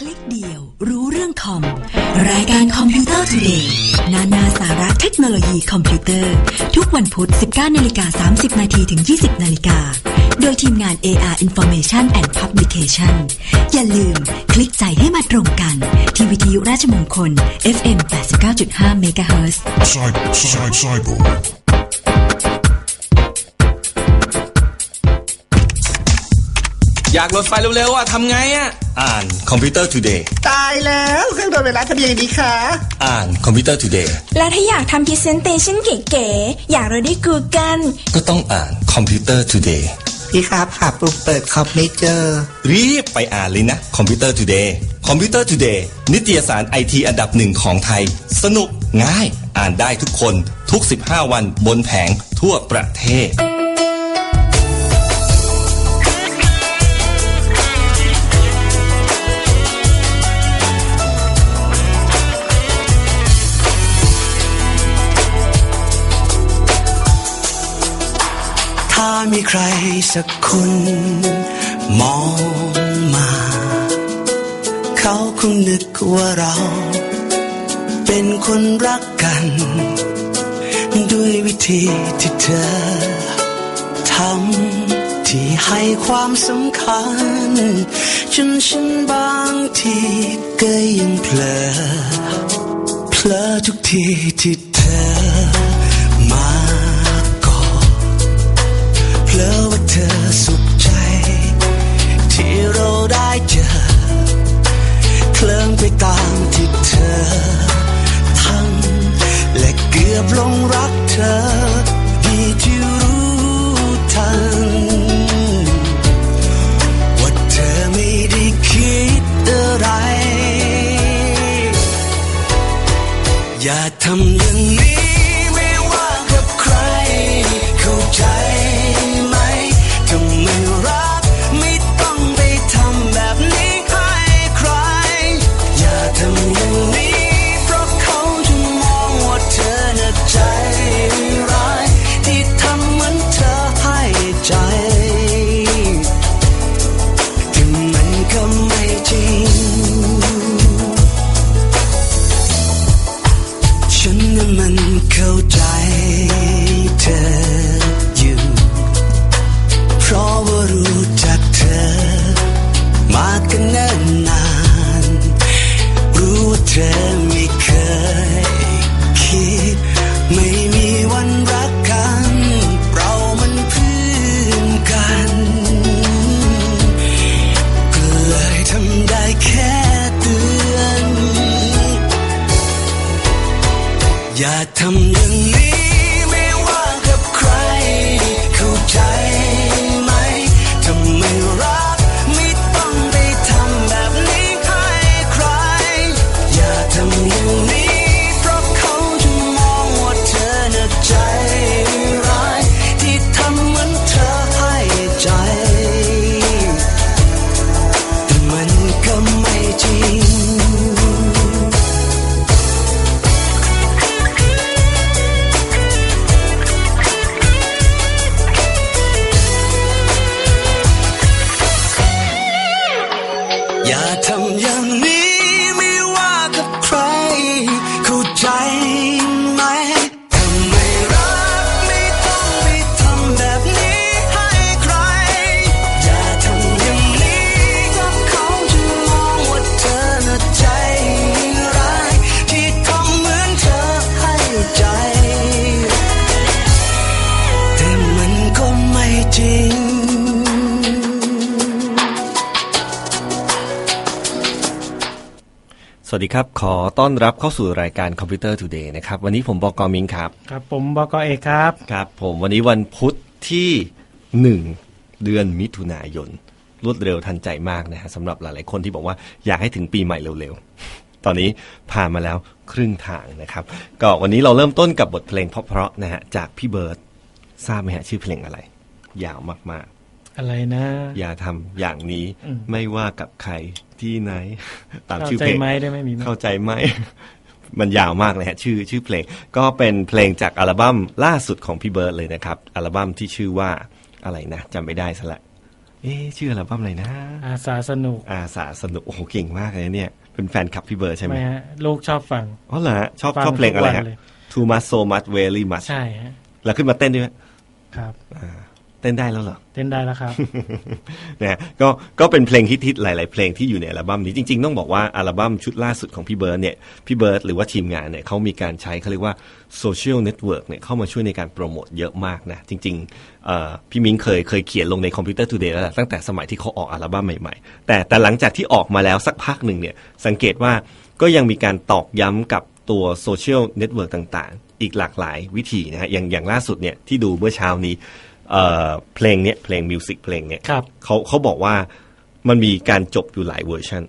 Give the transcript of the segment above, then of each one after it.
คลิกเดียว รู้เรื่องคอม รายการคอมพิวเตอร์ Today นานาสาระเทคโนโลยีคอมพิวเตอร์ ทุกวันพุธ 19นาฬิกา30 นาทีถึง 20 นาฬิกา โดยทีมงาน AR Information and Publication อย่าลืมคลิกใจให้มาตรงกัน ที่วิทยุราชมงคล FM 89.5 MHz Cyber, cyber, cyber. อยากโหลดไฟล์เร็วๆอะทำไงอะ อ่านคอมพิวเตอร์ Today ตายแล้วเครื่องโดนเวลาทำยังไงดีคะอ่านคอมพิวเตอร์ Today แล้วถ้าอยากทำพรีเซนเตชันเก๋ๆอยากเราได้กูกันก็ต้องอ่านคอมพิวเตอร์ Today พี่ครับหาปุ่มเปิดคอมไม่เจอ รีบไปอ่านเลยนะคอมพิวเตอร์ Today คอมพิวเตอร์ Today นิตยสารไอทีอันดับหนึ่งของไทย สนุกง่ายอ่านได้ทุกคนทุก 15 วันบนแผงทั่วประเทศ ใครสักคนมองมา เขาคงนึกว่าเรา เป็นคนรักกัน ด้วยวิธีที่เธอทำที่ให้ความสำคัญ จนฉันบางทีก็ยังเผลอเพลอทุกทีที่ อย่าทำอย่างนี้ สวัสดีครับ ขอต้อนรับเข้าสู่รายการคอมพิวเตอร์ Today นะครับ วันนี้ผมบอกกมิงครับ ครับ ผมบกเอกครับ ครับ ผมวันนี้วันพุธที่หนึ่งเดือนมิถุนายน รวดเร็วทันใจมากนะฮะสำหรับหลาย ๆ คนที่บอกว่าอยากให้ถึงปีใหม่เร็ว ๆ ตอนนี้ผ่านมาแล้วครึ่งทางนะครับ ก็วันนี้เราเริ่มต้นกับบทเพลงเพราะๆนะฮะจากพี่เบิร์ดทราบไหมฮะชื่อเพลงอะไร ยาวมากๆ อะไรนะ อย่าทำอย่างนี้อืมไม่ว่ากับใครที่ไหน ตามเข้าชื่อใจเพลงไหมได้ไหมมีไหมเข้าใจไหมมันยาวมากเลยฮะชื่อชื่อเพลง ก็เป็นเพลงจากอัลบั้มล่าสุดของพี่เบิร์ดเลยนะครับ อัลบั้มที่ชื่อว่าอะไรนะจำไม่ได้ซะละเอ๊ะชื่ออัลบั้มอะไรนะ อาสาสนุก อาสาสนุก โอ้โหเก่งมากเลยเนี่ย เป็นแฟนคลับพี่เบิร์ดใช่ไหมไหมฮะลูกชอบฟังอ๋อเหรอฮะชอบฟังชอบเพลงอะไรทุกวัฮะนเลย Too much so much very much ใช่ฮะแล้วขึ้นมาเต้นด้วยไหมครับ เต้นได้แล้วเหรอ เต้นได้แล้วครับนะฮะก็ก็เป็นเพลงฮิตๆหลาย ๆ เพลงที่อยู่ในอัลบั้มนี้จริง ๆ ต้องบอกว่าอัลบั้มชุดล่าสุดของพี่เบิร์ดเนี่ยพี่เบิร์ดหรือว่าทีมงานเนี่ยเขามีการใช้เขาเรียกว่าโซเชียลเน็ตเวิร์กเนี่ยเข้ามาช่วยในการโปรโมทเยอะมากนะ จริงๆเอ่อพี่มิ้งเคยเคยเขียนลงในคอมพิวเตอร์ทูเดย์แล้วแหละตั้งแต่สมัยที่เขาออกอัลบั้มใหม่ ๆ แต่แต่หลังจากที่ออกมาแล้วสักพักหนึ่งเนี่ยสังเกตว่าก็ยังมีการตอกย้ำกับตัวโซเชียลเน็ตเวิร์กต่างๆ อีกหลากหลายวิธีนะฮะอย่างอย่างล่าสุดเนี่ยที่ดูเมื่อเช้านี้ เอ่อเพลงเนี้ยเพลงมิวสิกเพลงเนี้ยครับ เขาเขาบอกว่ามันมีการจบอยู่หลายเวอร์ชัน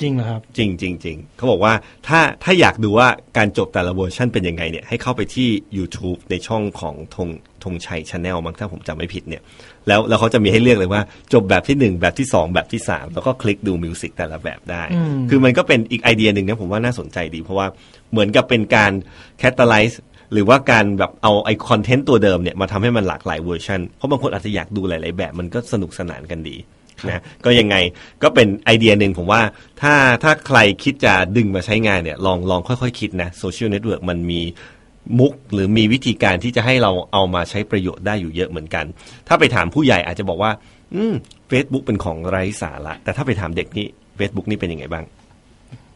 จริงเหรอครับ จริงจริงจริงเขาบอกว่าถ้าถ้าอยากดูว่าการจบแต่ละเวอร์ชันเป็นยังไงเนี่ยให้เข้าไปที่ YouTube ในช่องของธงธงชัยชาแนลมั้งถ้าผมจำไม่ผิดเนี่ย แล้วแล้วเขาจะมีให้เลือกเลยว่า จบแบบที่หนึ่งแบบที่สองแบบที่สามแล้วก็คลิกดูมิวสิกแต่ละแบบได้อืมคือมันก็เป็นอีกไอเดียหนึ่งนะผมว่าน่าสนใจดี เพราะว่าเหมือนกับเป็นการแคตตาไลซ์ หรือว่าการแบบเอาไอคอนเทนต์ตัวเดิมเนี่ยมาทำให้มันหลากหลายเวอร์ชันเพราะบางคนอาจจะอยากดูหลาย ๆ แบบมันก็สนุกสนานกันดีนะก็ยังไงก็เป็นไอเดียหนึ่งผมว่าถ้าถ้าใครคิดจะดึงมาใช้งานเนี่ยลองลองค่อย ๆ คิดนะโซเชียลเน็ตเวิร์กมันมีมุกหรือมีวิธีการที่จะให้เราเอามาใช้ประโยชน์ได้อยู่เยอะเหมือนกัน ถ้าไปถามผู้ใหญ่อาจจะบอกว่า อืม Facebook เป็นของไร้สาระ แต่ถ้าไปถามเด็กนี่ Facebook นี่เป็นยังไงบ้าง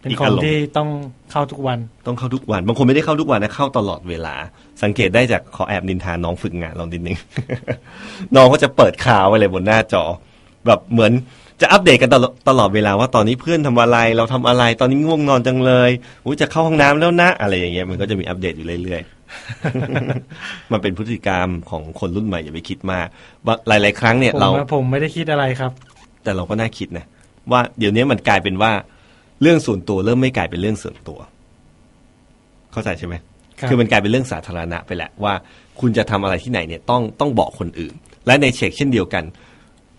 เป็นอีกขออางรมณ์ที่ต้องเข้าทุกวัน ต้องเข้าทุกวันบางคนไม่ได้เข้าทุกวันนะเข้าตลอดเวลา สังเกตได้จากขอแอบนินทาน้องฝึกงานลองนิดนึงน้องก็จะเปิดข่าวไว้เลยบนหน้าจอ แบบเหมือนจะอัปเดตกันตลอดตลอดเวลาว่าตอนนี้เพื่อนทำอะไรเราทำอะไร ตอนนี้ง่วงนอนจังเลยอุ้ยจะเข้าห้องน้ำแล้วนะ อะไรอย่างเงี้ยมันก็จะมีอัปเดตอยู่เรื่อยๆมันเป็นพฤติกรรมของคนรุ่นใหม่อย่าไปคิดมากว่าหลาย ๆ ครั้งเนี่ยผมเราว่าผมไม่ได้คิดอะไรครับ แต่เราก็น่าคิดนะว่าเดี๋ยวนี้มันกลายเป็นว่า เรื่องส่วนตัวเริ่มไม่กลายเป็นเรื่องส่วนตัว เข้าใจใช่ไหมครับคือมันกลายเป็นเรื่องสาธารณะไปแหละว่า คุณจะทำอะไรที่ไหนเนี่ยต้องต้องบอกคนอื่น และในเช็คเช่นเดียวกัน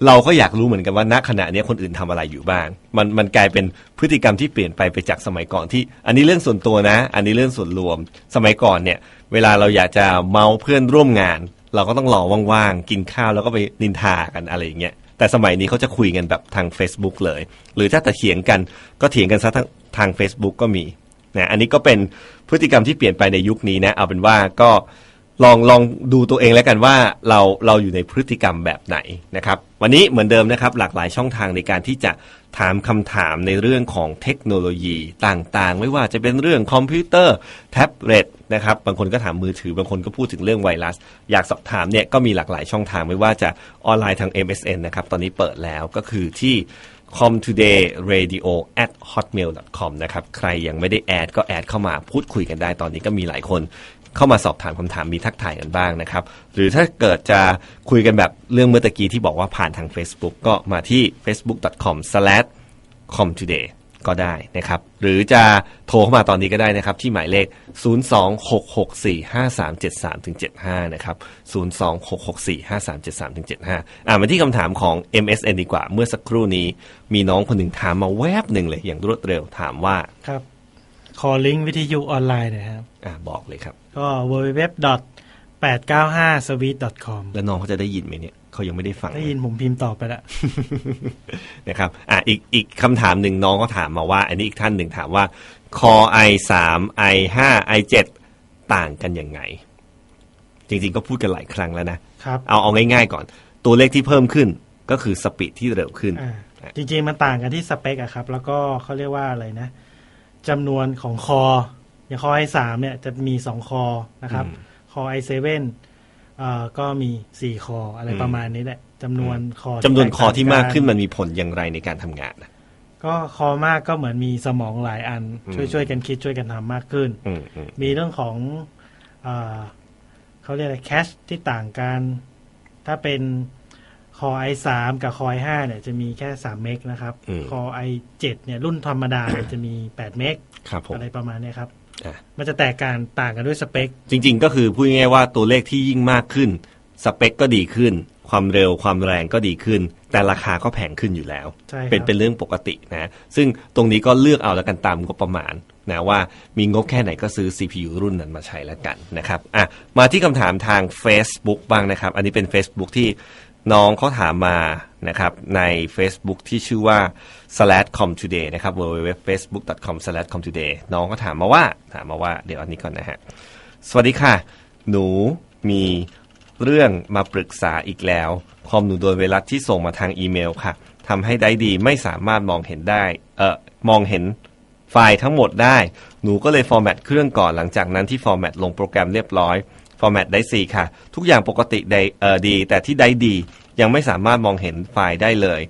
เราก็อยากรู้เหมือนกันว่าณขณะเนี้ยคนอื่นทำอะไรอยู่บ้าง มันมันกลายเป็นพฤติกรรมที่เปลี่ยนไปไปจากสมัยก่อนที่ อันนี้เรื่องส่วนตัวนะ อันนี้เรื่องส่วนรวม สมัยก่อนเนี่ย เวลาเราอยากจะเมาเพื่อนร่วมงาน เราก็ต้องรอว่างๆกินข้าวแล้วก็ไปนินทากันอะไรอย่างเงี้ย แต่สมัยนี้เขาจะคุยกันแบบทาง Facebook เลย หรือถ้าแต่เถียงกันก็เถียงกันซะทางทาง Facebook ก็มีนะอันนี้ก็เป็นพฤติกรรมที่เปลี่ยนไปในยุคนี้นะเอาเป็นว่าก็ลองลองดูตัวเองแล้วกันว่าเราเราอยู่ในพฤติกรรมแบบไหนนะครับ วันนี้เหมือนเดิมนะครับ หลากหลายช่องทางในการที่จะ ถามคำถามในเรื่องของเทคโนโลยีต่างๆ ไม่ว่าจะเป็นเรื่องคอมพิวเตอร์แท็บเล็ตนะครับบางคนก็ถามมือถือบางคนก็พูดถึงเรื่องไวรัส อยากสอบถามเนี่ยก็มีหลากหลายช่องทางไม่ว่าจะออนไลน์ทาง MSN นะครับตอนนี้เปิดแล้วก็คือที่ comtoday.radio at hotmail com นะครับใครยังไม่ได้แอดก็แอดเข้ามาพูดคุยกันได้ตอนนี้ก็มีหลายคน เข้ามาสอบถามคำถามมีทักทายกันบ้างนะครับ หรือถ้าเกิดจะคุยกันแบบเรื่องเมื่อตะกี้ที่บอกว่าผ่านทาง Facebook ก็มาที่ facebook.com comtoday ก็ได้นะครับ หรือจะโทรเข้ามาตอนนี้ก็ได้นะครับ ที่หมายเลข 026645373-75 นะครับ 026645373-75 อ่ามาที่คำถามของ MSN ดีกว่า เมื่อสักครู่นี้มีน้องคนหนึ่งถามมาแวบหนึ่งเลย อย่างรวดเร็วถามว่า ครับ ขอลิงก์วิทยุออนไลน์หน่อยครับ อ่าบอกเลยครับ ก็ www 895 s w e e t com แล้วน้องเขาจะได้ยินไหมเนี่ยเขายังไม่ได้ฟังได้ยินผมพิมพ์ตอบไปแล้วนะครับอะอีกอีกคำถามหนึ่งน้องก็ถามมาว่า อันนี้อีกท่านหนึ่งถามว่า Core i 3 i 5 i 7ต่างกันยังไง จริงๆก็พูดกันหลายครั้งแล้วนะครับเอาเอาง่ายๆก่อน ตัวเลขที่เพิ่มขึ้นก็คือสปีดที่เร็วขึ้นอ่าจริงๆมันต่างกันที่สเปคอะครับ แล้วก็เขาเรียกว่าอะไรนะจำนวนของคอ อย่างคอ i3 เนี่ยจะมีสองคอนะครับอืมคอ i7 เอ่อก็มีสี่คออะไรอืมประมาณนี้แหละจำนวนคอจำนวนคอที่มากขึ้นแตต่มันมีผลอย่างไรในการทำงานนะก็คอมากก็เหมือนมีสมองหลายอันอืมช่วยช่วยกันคิดช่วยกันทำมากขึ้นอืมอืมมีเรื่องของเออเขาเรียกอะไรแคชที่ต่างกัน ถ้าเป็นคอ i3 กับคอ i5 เนี่ยจะมีแค่3เมกนะครับคอ i7 เนี่ยรุ่นธรรมดาเนี่ยจะมี8เมกครับผมอะไรประมาณเนี้ยครับอะ มันจะแตกการต่างกันด้วยสเปค จริง ๆ ก็คือพูดง่ายๆว่าตัวเลขที่ยิ่งมากขึ้น สเปคก็ดีขึ้น ความเร็วความแรงก็ดีขึ้น แต่ราคาก็แพงขึ้นอยู่แล้วใช่ครับเป็นเป็นเรื่องปกตินะ ซึ่งตรงนี้ก็เลือกเอาแล้วกันตามงบประมาณนะว่ามีงบแค่ไหนก็ซื้อ CPU รุ่นนั้นมาใช้แล้วกันนะครับอะมาที่คำถามทาง Facebook บ้างนะครับ อันนี้เป็น Facebook ที่ น้องเขาถามมานะครับใน Facebook ที่ชื่อว่า slash com today นะครับ www facebook com slash com today น้องก็ถามมาว่า ถามมาว่าเดี๋ยวอันนี้ก่อนนะฮะ สวัสดีค่ะ หนูมีเรื่องมาปรึกษาอีกแล้วคอมหนูโดนไวรัสที่ส่งมาทางอีเมลค่ะทำให้ได้ดีไม่สามารถมองเห็นได้ เออมองเห็นไฟล์ทั้งหมดได้ หนูก็เลยฟอร์แมตเครื่องก่อนหลังจากนั้นที่ฟอร์แมตลงโปรแกรมเรียบร้อย ฟอร์แมตได้สี่ค่ะ ทุกอย่างปกติได้เออดี แต่ที่ได้ดียังไม่สามารถมองเห็นไฟล์ได้เลย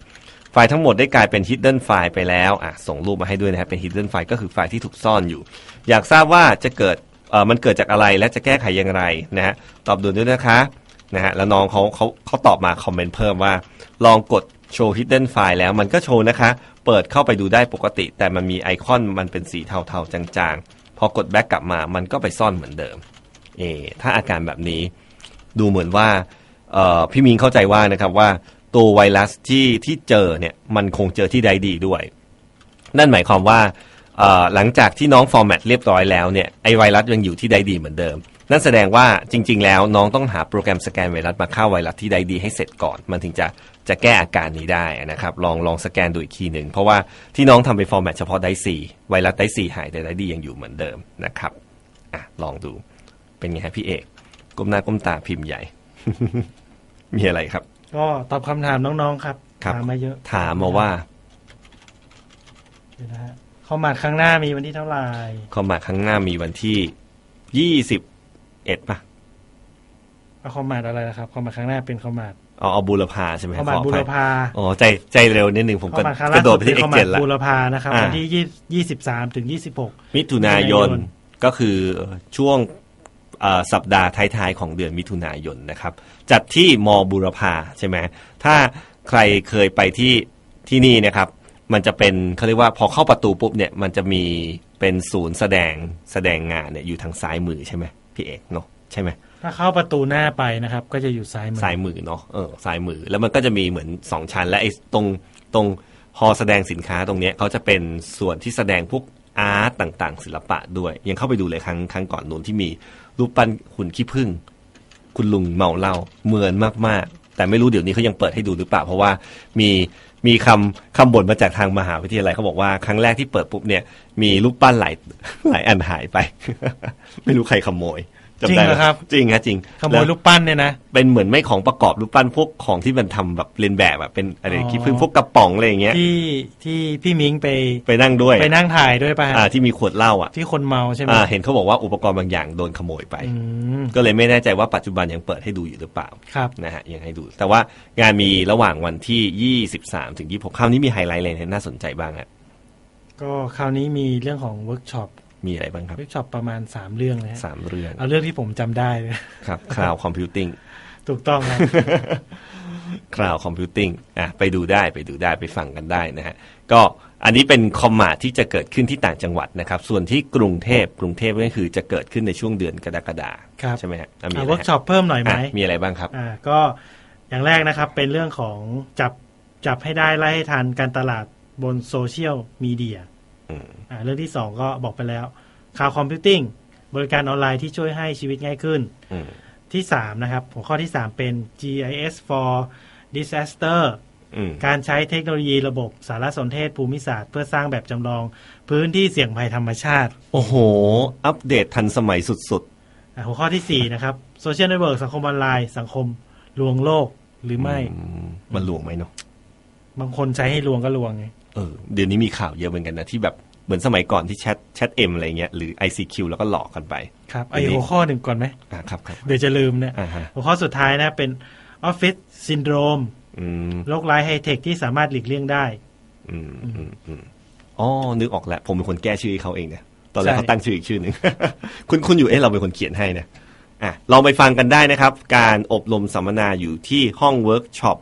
ไฟล์ทั้งหมดได้กลายเป็น hidden ไฟล์ไปแล้วอะส่งรูปมาให้ด้วยนะครับเป็น hidden ไฟล์ก็คือไฟล์ที่ถูกซ่อนอยู่ อยากทราบว่าจะเกิดเอ่อมันเกิดจากอะไรและจะแก้ไขอย่างไรนะฮะตอบด่วนด้วยนะคะนะฮะแล้วน้องเขาเขาเขาตอบมาคอมเมนต์เพิ่มว่า ลองกดโชว์ hidden ไฟล์แล้วมันก็โชว์นะคะ เปิดเข้าไปดูได้ปกติ แต่มันมีไอคอนมันเป็นสีเทาๆจางๆ พอกดแบ็กกลับมามันก็ไปซ่อนเหมือนเดิม เออถ้าอาการแบบนี้ดูเหมือนว่าพี่มิงเข้าใจว่านะครับว่าตัวไวรัสที่ที่เจอเนี่ยมันคงเจอที่ใดดีด้วย นั่นหมายความว่าหลังจากที่น้องฟอร์แมตเรียบร้อยแล้วเนี่ยไอไวรัสยังอยู่ที่ใดดีเหมือนเดิม นั่นแสดงว่าจริง ๆ แล้วน้องต้องหาโปรแกรมสแกนไวรัสมาฆ่าไวรัสที่ใดดีให้เสร็จก่อน มันถึงจะจะแก้อาการนี้ได้นะครับ ลองลองสแกนดูอีกทีหนึ่ง เพราะว่าที่น้องทำไปฟอร์แมตเฉพาะไดซีไวรัสไดซีหายแต่ไดดียังอยู่เหมือนเดิมนะครับอะลองดู เป็นไงฮะพี่เอกก้มหน้าก้มตาพิมพ์ใหญ่ มีอะไรครับ ก็ตอบคำถามน้องๆครับครับ ถามมาเยอะถามมาว่าเดี๋ยวนะฮะเข้ามาครั้งหน้ามีวันที่เท่าไหร่คอมมาครั้งหน้ามีวันที่ยี่สิบเอ็ดป่ะเอาคอมมาดอะไรนะครับคอมมาดครั้งหน้าเป็นคอมมาดเอาเอาบูรพาใช่ไหมคอมมาดขอบูอภัรยพาอ๋อใจใจเร็วนิดหนึ่งผมคก็อมมาดครั้งกล่าระโดสุดดไปเป็ที่นเอ็คกอมเจมานดละ บูรพานะครับอ่า วันที่ยี่ยี่สิบสามถึงยี่สิบหก มิถุนายนมิถุนายน ก็คือช่วงเอ่อ สัปดาห์ท้ายๆ ของเดือนมิถุนายนนะครับ จัดที่มบูรพาใช่ไหมถ้าใครเคยไปที่ที่นี่นะครับ มันจะเป็นเขาเรียกว่าพอเข้าประตูปุ๊บเนี่ยมันจะมีเป็นศูนย์แสดงแสดงงานเนี่ยอยู่ทางซ้ายมือใช่ไหมพี่เอกเนาะใช่ไหมถ้าเข้าประตูหน้าไปนะครับ ก็จะอยู่ซ้ายมือซ้ายมือเนาะเออซ้ายมือแล้วมันก็จะมีเหมือนสองชั้น และไอ้ตรงตรงฮอแสดงสินค้าตรงเนี้ยเขาจะเป็นส่วนที่แสดงพวก อาร์ตต่างๆ ศิลปะด้วย ยังเข้าไปดูเลยครั้งครั้งก่อนนู้นที่มีรูปปั้นหุ่นขี้ผึ้งคุณลุงเมาเหล้าเหมือนมากๆ แต่ไม่รู้เดี๋ยวนี้เขายังเปิดให้ดูหรือเปล่า เพราะว่ามีมีคำคำบ่นมาจากทางมหาวิทยาลัยเขาบอกว่าครั้งแรกที่เปิดปุ๊บเนี่ย มีรูปปั้นหลายหลายอันหายไป ไม่รู้ใครขโมย จำได้จริงเหรอครับ จริงฮะจริงขโมแล้ยวรูปปั้นเนี่ยนะ เป็นเหมือนไม่ของประกอบรูปปั้นพวกของที่มันทำแบบเรียนแบบแบบเป็นอะไรอ๋อคิดพึ่งพวกกระป๋องอะไรอย่างเงี้ยที่ที่พี่มิงไปไปนั่งด้วยไปนั่งถ่ายด้วยป่ะฮะอ่าที่มีขวดเหล้าอะที่คนเมาใช่ไหมอ่าเห็นเขาบอกว่าอุปกรณ์บางอย่างโดนขโมยไป อืมก็เลยไม่แน่ใจว่าปัจจุบันยังเปิดให้ดูอยู่หรือเปล่าครับ นะฮะยังให้ดู แต่ว่างานมีระหว่างวันที่ 23ถึง26คราวนี้มีไฮไลท์อะไรที่น่าสนใจบ้างฮะก็คราวนี้มีเรื่องของเวิร์กช็อป มีอะไรบ้างครับเวิร์กช็อปประมาณสามเรื่องนะฮะสามเรื่องเอาเรื่องที่ผมจำได้เลยครับคลาวคอมพิวติ้งถูกต้องครับคลาวคอมพิวติ้งอะไปดูได้ไปดูได้ไปฟังกันได้นะฮะก็อันนี้เป็นคอมมาที่จะเกิดขึ้นที่ต่างจังหวัดนะครับ ส่วนที่กรุงเทพกรุงเทพก็คือจะเกิดขึ้นในช่วงเดือนกรกฎาครับใช่ไหมฮะอะมีเอาอะไรเวิร์กฮะช็อปเพิ่มหน่อยไหมอะมีอะไรบ้างครับอ่าก็อย่างแรกนะครับ เป็นเรื่องของจับจับให้ได้ไล่ให้ทันการตลาดบนโซเชียลมีเดีย อืมอ่าเรื่องที่สองก็บอกไปแล้วข่าวคอมพิวติ้งบริการออนไลน์ที่ช่วยให้ชีวิตง่ายขึ้นอืมที่สามนะครับหัวข้อที่สามเป็น GIS for disaster อืมการใช้เทคโนโลยีระบบสารสนเทศภูมิศาสตร์ เพื่อสร้างแบบจำลองพื้นที่เสี่ยงภัยธรรมชาติ โอ้โห อัปเดตทันสมัยสุดอะหัวข้อที่สี่นะครับโซเชียลเน็ตเวิร์กสังคมออนไลน์สังคมลวงโลกหรือๆไม่อืมมันหลวงไหมเนาะบางคนใช้ให้ลวงก็ลวงไง เออเดี๋ยวนี้มีข่าวเยอะเหมือนกันนะที่แบบเหมือนสมัยก่อนที่แชทแชทเอ็มอะไรเงี้ยหรือ ICQ แล้วก็หลอกกันไป ครับไอเดี๋ยวนี้หัวข้อหนึ่งก่อนไหมอ่าครับครับเดี๋ยวจะลืมเนี่ยอ่าฮะหัวข้อสุดท้ายนะเป็นออฟฟิศซินโดรมอืมโรคร้ายไฮเทคที่สามารถหลีกเลี่ยงได้อืมอืมอืมอ๋อ นึกออกแล้ว ผมเป็นคนแก้ชื่อให้เขาเองเนี่ย ตอนแรกใช่เขาตั้งชื่ออีกชื่อหนึ่ง คุณคุณอยู่เอ๊ะเราเป็นคนเขียนให้เนี่ยอะลองไปฟังกันได้นะครับ การอบรมสัมมนาอยู่ที่ห้องเวิร์กช็อป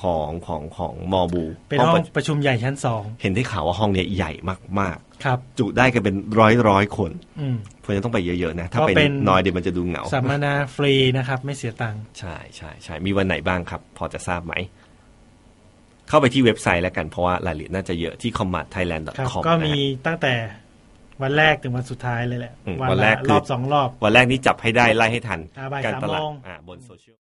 ของของของมอบูเป็นห้องประประชุมใหญ่ชั้นสองเห็นได้ข่าวว่าห้องเนี้ยใหญ่มากครับๆจุได้กันเป็นร้อยร้อยๆคนอืมเพราะฉะนั้นต้องไปเยอะๆนะ ถ้าก็ไปเป็นน้อยเดี๋ยวมันจะดูเหงาสัมมนาฟรีนะครับ ไม่เสียตังค์ใช่ใช่ใช่มีวันไหนบ้างครับ พอจะทราบไหม เข้าไปที่เว็บไซต์แล้วกันเพราะว่ารายละเอียดน่าจะเยอะที่ครับ commatthailand.com ก็มีนะฮะตั้งแต่วันแรกถึงวันสุดท้ายเลยแหละอืมวันวันแรละกคือรอบสองรอบ วันแรกนี้จับให้ได้ไล่ให้ทันอ่าบ่ายการสามตลาดโมงอ่าบนโซเชียล